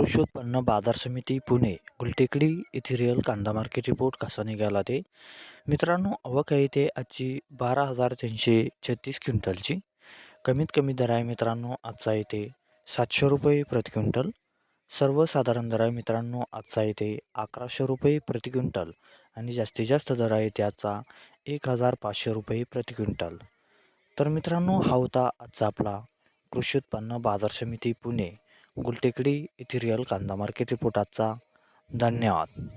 कृषी उत्पन्न बाजार समिती पुणे गुलटेकडी येथे रिअल कांदा मार्केट रिपोर्ट कसा निघाला ते. मित्रांनो आवक आहे ते आजची बारा हजार तीनशे छत्तीस क्विंटलची. कमीत कमी दर आहे मित्रांनो आजचा येते सातशे रुपये प्रति क्विंटल. सर्वसाधारण दर आहे मित्रांनो आजचा येते अकराशे रुपये प्रति क्विंटल. आणि जास्तीत जास्त दर आहे त्याचा एक हजार पाचशे रुपये प्रति क्विंटल. तर मित्रांनो हा होता आजचा आपला कृषी उत्पन्न बाजार समिती पुणे. गुलटेकडी येथे रिअल कांदा मार्केट रिपोर्ट आजचा धन्यवाद.